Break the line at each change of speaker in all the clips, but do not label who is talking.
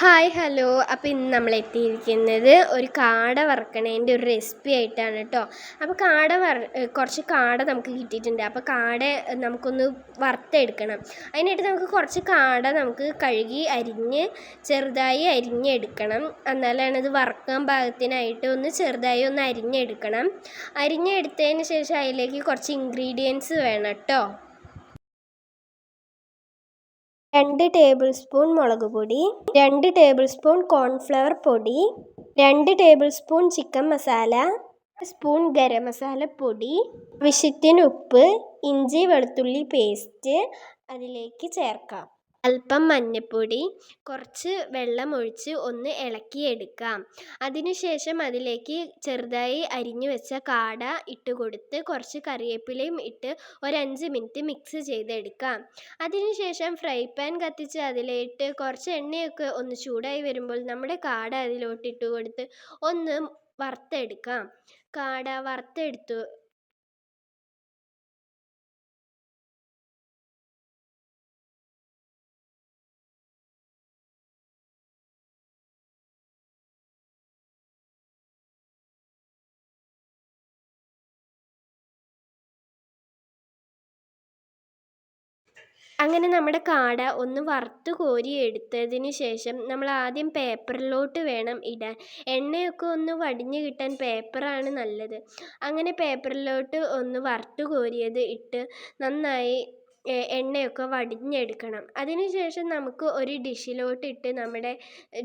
Hi hello. അപ്പോൾ ഇന്ന് നമ്മൾ എത്തിയിരിക്കുന്നത് ഒരു കാട വറക്കണേന്റെ ഒരു റെസിപ്പി ആയിട്ടാണ് കേട്ടോ അപ്പോൾ കാട വറ കുറച്ച് കാട നമുക്ക് കിട്ടിയിട്ടുണ്ട്. അപ്പോൾ കാട നമുക്കൊന്ന് വറുത്തെടുക്കണം. അതിനായിട്ട് നമുക്ക് കുറച്ച് കാട നമുക്ക് കഴുകി അരിഞ്ഞ് ചെറുതായി അരിഞ്ഞെടുക്കണം. എന്നാലാണ് ഇത് വറുക്കാൻ പാകത്തിനായിട്ട് ഒന്ന് ചെറുതായി ഒന്ന് അരിഞ്ഞെടുക്കണം. അരിഞ്ഞെടുത്തതിന് ശേഷം അതിലേക്ക് കുറച്ച് ഇൻഗ്രീഡിയൻസ് വേണം കേട്ടോ രണ്ട് ടേബിൾ സ്പൂൺ മുളക് പൊടി രണ്ട് ടേബിൾ സ്പൂൺ കോൺഫ്ലവർ പൊടി രണ്ട് table spoon chicken masala spoon garam masala പൊടി വിഷത്തിന് ഉപ്പ് ഇഞ്ചി വെളുത്തുള്ളി പേസ്റ്റ് അതിലേക്ക് ചേർക്കാം. അല്പം മഞ്ഞൾപ്പൊടി കുറച്ച് വെള്ളം ഒഴിച്ച് ഒന്ന് ഇളക്കിയെടുക്കാം. അതിനുശേഷം അതിലേക്ക് ചെറുതായി അരിഞ്ഞു വെച്ച കാട ഇട്ട് കൊടുത്ത് കുറച്ച് കറിവേപ്പിലയും ഇട്ട് ഒരഞ്ച് മിനിറ്റ് മിക്സ് ചെയ്തെടുക്കാം. അതിനുശേഷം ഫ്രൈ പാൻ കത്തിച്ച് അതിലേക്ക് കുറച്ച് എണ്ണയൊക്കെ ഒന്ന് ചൂടായി വരുമ്പോൾ നമ്മുടെ കാട അതിലോട്ട് ഇട്ട് കൊടുത്ത് ഒന്ന് വറുത്തെടുക്കാം. കാട വറുത്തെടുത്തു. അങ്ങനെ നമ്മുടെ കാട ഒന്ന് വറുത്ത് കോരി എടുത്തതിന് ശേഷം നമ്മൾ ആദ്യം പേപ്പറിലോട്ട് വേണം ഇടാൻ. എണ്ണയൊക്കെ ഒന്ന് വടിഞ്ഞ് കിട്ടാൻ പേപ്പറാണ് നല്ലത്. അങ്ങനെ പേപ്പറിലോട്ട് ഒന്ന് വറുത്ത് കോരിയത് ഇട്ട് നന്നായി എണ്ണയൊക്കെ വടിഞ്ഞെടുക്കണം. അതിനുശേഷം നമുക്ക് ഒരു ഡിഷിലോട്ട് ഇട്ട് നമ്മുടെ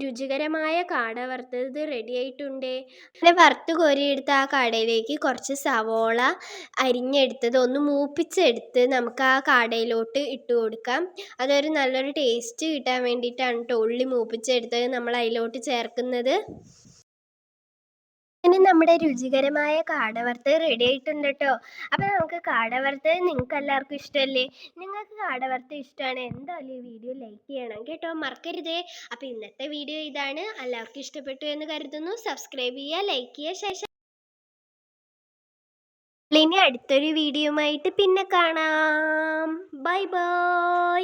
രുചികരമായ കാട വറുത്തത് റെഡി ആയിട്ടുണ്ട്. അങ്ങനെ വറുത്ത് കോരിയെടുത്ത ആ കാടയിലേക്ക് കുറച്ച് സവോള അരിഞ്ഞെടുത്തത് ഒന്ന് മൂപ്പിച്ചെടുത്ത് നമുക്ക് ആ കാടയിലോട്ട് ഇട്ട് കൊടുക്കാം. അതൊരു നല്ലൊരു ടേസ്റ്റ് കിട്ടാൻ വേണ്ടിയിട്ടാണ് കേട്ടോ ഉള്ളി മൂപ്പിച്ചെടുത്തത്. നമ്മൾ അതിലോട്ട് ചേർക്കുന്നത്. ഇനി നമ്മുടെ രുചികരമായ കാട വറുത്തത് റെഡി ആയിട്ടുണ്ട് കേട്ടോ അപ്പോൾ നമുക്ക് കാട വറുത്തത് നിങ്ങൾക്ക് എല്ലാവർക്കും ഇഷ്ടമല്ലേ നിങ്ങൾക്ക് കാട വറുത്തത് ഇഷ്ടമാണ് എന്തായാലും ഈ വീഡിയോ ലൈക്ക് ചെയ്യണം കേട്ടോ. മറക്കരുതേ. അപ്പോൾ ഇന്നത്തെ വീഡിയോ ഇതാണ്. എല്ലാവർക്കും ഇഷ്ടപ്പെട്ടു എന്ന് കരുതുന്നു. സബ്സ്ക്രൈബ് ചെയ്യുക ലൈക്ക് ചെയ്യുക. ശേഷം ഇനി അടുത്തൊരു വീഡിയോ ആയിട്ട് പിന്നെ കാണാം. Bye bye